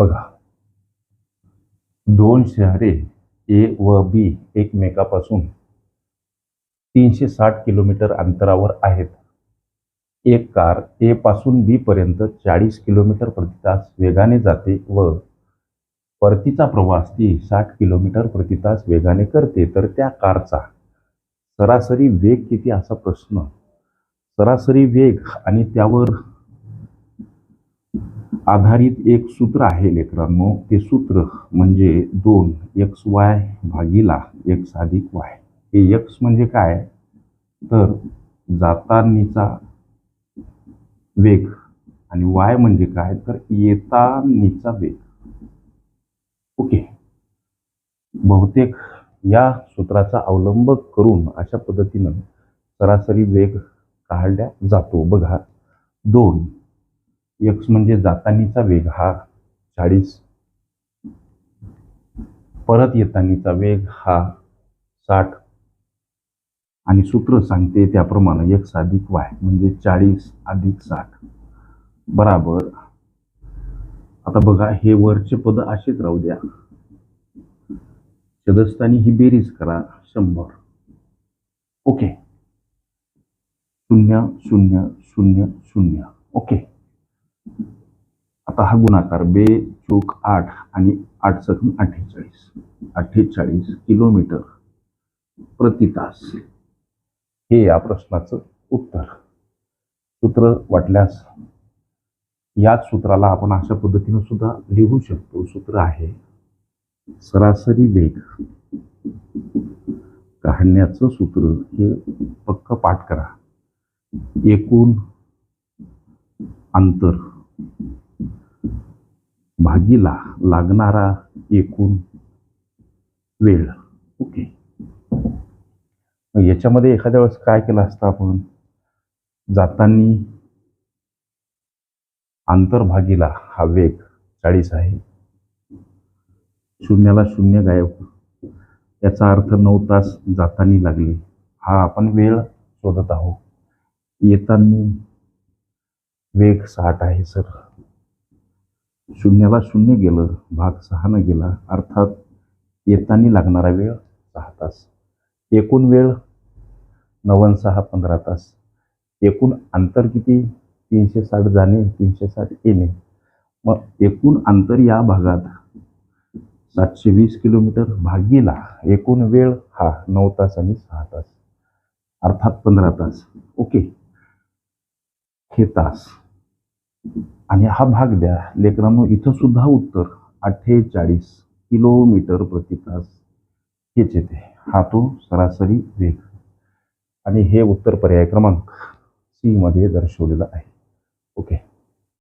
बघा. दोन शहरे ए व बी एकमेकापासून तीनशे साठ किलोमीटर अंतरावर आहेत. एक कार ए पासून बी पर्यंत चाळीस किलोमीटर प्रति तास वेगाने जाते व परतीचा प्रवास ती साठ किलोमीटर प्रति तास वेगाने करते. तर त्या कारचा सरासरी वेग किती असा प्रश्न. सरासरी वेग आणि त्यावर आधारित एक सूत्र आहे लेकरांनो. ते सूत्र म्हणजे दोन एक्स वाय भागीला एक्स अधिक वाय. हे एक्स म्हणजे काय? तर जातानीचा वेग आणि वाय म्हणजे काय? तर येतानीचा वेग. ओके. बहुतेक या सूत्राचा अवलंब करून अशा पद्धतीनं सरासरी वेग काढल्या जातो. बघा. दोन एक्स म्हणजे जातानीचा वेग हा चाळीस. परत येतानीचा वेग हा साठ. आणि सूत्र सांगते त्याप्रमाणे एक्स अधिक वाय म्हणजे चाळीस अधिक साठ. बराबर. आता बघा हे वरचे पद असेच राहू द्या. सदस्थानी ही बेरीज करा शंभर. ओके. शून्य शून्य शून्य शून्य. ओके. सहा गुणाकार बे चूक आठ आणि आठ सकून अठ्ठेचाळीस. अठ्ठेचाळीस किलोमीटर प्रति तास. हे या प्रश्नाचं उत्तर. सूत्र वाटल्यास याच सूत्राला आपण अशा पद्धतीनं सुद्धा लिहू शकतो. सूत्र आहे सरासरी वेग. काढण्याचं सूत्र हे पक्क पाठ करा. एकूण अंतर. भागीला लागणारा एकूण वेळ. ओके. याच्यामध्ये एखाद्या वेळेस काय केलं असतं आपण? जातानी आंतरभागीला हा वेग चाळीस आहे. शून्याला शून्य गायब. याचा अर्थ नऊ तास जातानी लागले. हा आपण वेळ शोधत आहोत. येताना वेग साठ आहे सर. शून्याला शून्य गेलं भाग सहानं गेला अर्थात येताना लागणारा वेळ सहा तास. एकूण वेळ नवन सहा पंधरा तास. एकूण अंतर किती? तीनशे साठ जाणे तीनशे साठ येणे. मग एकूण अंतर या भागात सातशे वीस किलोमीटर भागीला एकूण वेळ हा नऊ तास आणि सहा तास. अर्थात पंधरा तास. ओके. हे तास. आणि हा भाग द्या. लेकरांनो इथं सुद्धा उत्तर. अठ्ठेचाळीस किलोमीटर प्रति तास हेच येते. हा तो सरासरी वेग आणि हे उत्तर पर्याय क्रमांक सी मध्ये दर्शवलेलं आहे. ओके.